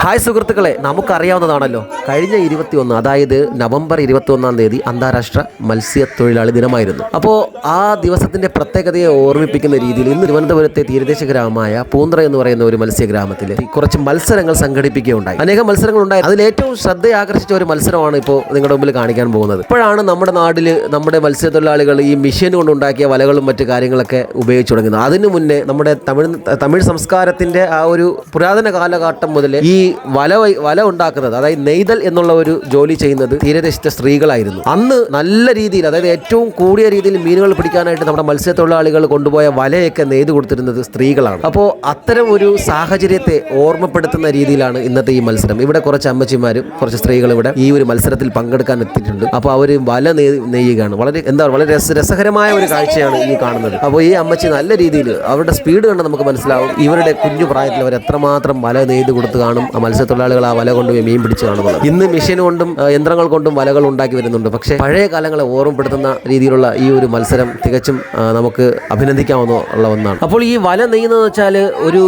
Hi സുഹൃത്തുക്കളെ നമുക്കറിയാവുന്നതാണല്ലോ. കഴിഞ്ഞ ഇരുപത്തിയൊന്ന് അതായത് നവംബർ ഇരുപത്തി ഒന്നാം തീയതി അന്താരാഷ്ട്ര മത്സ്യത്തൊഴിലാളി ദിനമായിരുന്നു. അപ്പോൾ ആ ദിവസത്തിന്റെ പ്രത്യേകതയെ ഓർമ്മിപ്പിക്കുന്ന രീതിയിൽ ഇന്ന് തിരുവനന്തപുരത്തെ തീരദേശ ഗ്രാമമായ പൂന്തറ എന്ന് പറയുന്ന ഒരു മത്സ്യഗ്രാമത്തിൽ കുറച്ച് മത്സരങ്ങൾ സംഘടിപ്പിക്കുകയുണ്ടായി. അനേകം മത്സരങ്ങൾ ഉണ്ടായി. അതിൽ ഏറ്റവും ശ്രദ്ധ ആകർഷിച്ച ഒരു മത്സരമാണ് ഇപ്പോൾ നിങ്ങളുടെ മുമ്പിൽ കാണിക്കാൻ പോകുന്നത്. ഇപ്പോഴാണ് നമ്മുടെ നാട്ടിൽ നമ്മുടെ മത്സ്യത്തൊഴിലാളികൾ ഈ മെഷീൻ കൊണ്ടുണ്ടാക്കിയ വലകളും മറ്റു കാര്യങ്ങളൊക്കെ ഉപയോഗിച്ചു തുടങ്ങുന്നത്. അതിനു മുന്നേ നമ്മുടെ തമിഴ് തമിഴ് സംസ്കാരത്തിന്റെ ആ ഒരു പുരാതന കാലഘട്ടം മുതൽ ഈ വല വല ഉണ്ടാക്കുന്നത് അതായത് എന്നുള്ള ഒരു ജോലി ചെയ്യുന്നത് തീരദേശത്തെ സ്ത്രീകളായിരുന്നു. അന്ന് നല്ല രീതിയിൽ അതായത് ഏറ്റവും കൂടിയ രീതിയിൽ മീനുകൾ പിടിക്കാനായിട്ട് നമ്മുടെ മത്സ്യത്തൊഴിലാളികൾ കൊണ്ടുപോയ വലയൊക്കെ നെയ്ത് കൊടുത്തിരുന്നത് സ്ത്രീകളാണ്. അപ്പോൾ അത്തരം ഒരു സാഹചര്യത്തെ ഓർമ്മപ്പെടുത്തുന്ന രീതിയിലാണ് ഇന്നത്തെ ഈ മത്സരം. ഇവിടെ കുറച്ച് അമ്മച്ചിമാരും കുറച്ച് സ്ത്രീകളും ഇവിടെ ഈ ഒരു മത്സരത്തിൽ പങ്കെടുക്കാൻ എത്തിയിട്ടുണ്ട്. അപ്പോൾ അവർ വല നെയ് നെയ്യുകയാണ്. വളരെ എന്താ വളരെ രസ രസകരമായ ഒരു കാഴ്ചയാണ് ഈ കാണുന്നത്. അപ്പോൾ ഈ അമ്മച്ചി നല്ല രീതിയിൽ അവരുടെ സ്പീഡ് കണ്ട് നമുക്ക് മനസ്സിലാവും ഇവരുടെ കുഞ്ഞു പ്രായത്തിൽ അവർ എത്രമാത്രം വല നെയ്ത് കൊടുത്ത് കാണും. ആ മത്സ്യത്തൊഴിലാളികൾ ആ വല കൊണ്ടുപോയി മീൻ പിടിച്ച് കാണുന്നത്. ഇന്ന് മെഷീൻ കൊണ്ടും യന്ത്രങ്ങൾ കൊണ്ടും വലകൾ ഉണ്ടാക്കി വരുന്നുണ്ട്. പക്ഷേ പഴയ കാലങ്ങളെ ഓർമ്മപ്പെടുത്തുന്ന രീതിയിലുള്ള ഈ ഒരു മത്സരം തികച്ചും നമുക്ക് അഭിനന്ദിക്കാവുന്ന ഉള്ള ഒന്നാണ്. അപ്പോൾ ഈ വല നെയ്യുന്നത് വെച്ചാൽ ഒരു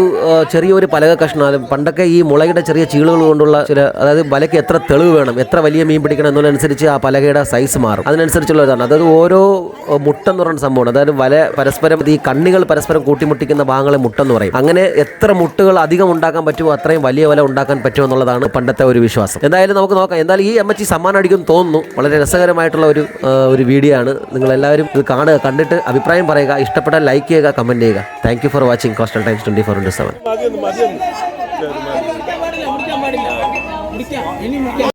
ചെറിയ ചെറിയൊരു പലക കഷ്ണാലും പണ്ടൊക്കെ ഈ മുളയുടെ ചെറിയ ചീളുകൾ കൊണ്ടുള്ള ചില അതായത് വലയ്ക്ക് എത്ര തെളിവ് വേണം എത്ര വലിയ മീൻ പിടിക്കണം എന്നുള്ളതനുസരിച്ച് ആ പലകയുടെ സൈസ് മാറും. അതിനനുസരിച്ചുള്ള ഇതാണ് അതായത് ഓരോ മുട്ട മുട്ടെന്ന് പറയുന്ന സംഭവമാണ്. അതായത് വല പരസ്പരം ഈ കണ്ണികൾ പരസ്പരം കൂട്ടിമുട്ടിക്കുന്ന ഭാഗങ്ങളെ മുട്ടെന്ന് പറയും. അങ്ങനെ എത്ര മുട്ടുകൾ അധികം ഉണ്ടാക്കാൻ പറ്റുമോ അത്രയും വലിയ വല ഉണ്ടാക്കാൻ പറ്റുമോ എന്നുള്ളതാണ് പണ്ടത്തെ ഒരു വിശ്വാസം. എന്തായാലും എന്തായാലും നമുക്ക് നോക്കാം. എന്തായാലും ഈ അമ്മച്ചി സമ്മാനം അടിക്കുമെന്ന് തോന്നുന്നു. വളരെ രസകരമായിട്ടുള്ള ഒരു ഒരു വീഡിയോ ആണ്. നിങ്ങൾ എല്ലാവരും ഇത് കാണുക കണ്ടിട്ട് അഭിപ്രായം പറയുക ഇഷ്ടപ്പെട്ടാൽ ലൈക്ക് ചെയ്യുക കമന്റ് ചെയ്യുക. Thank you for watching coastal times twenty four into seven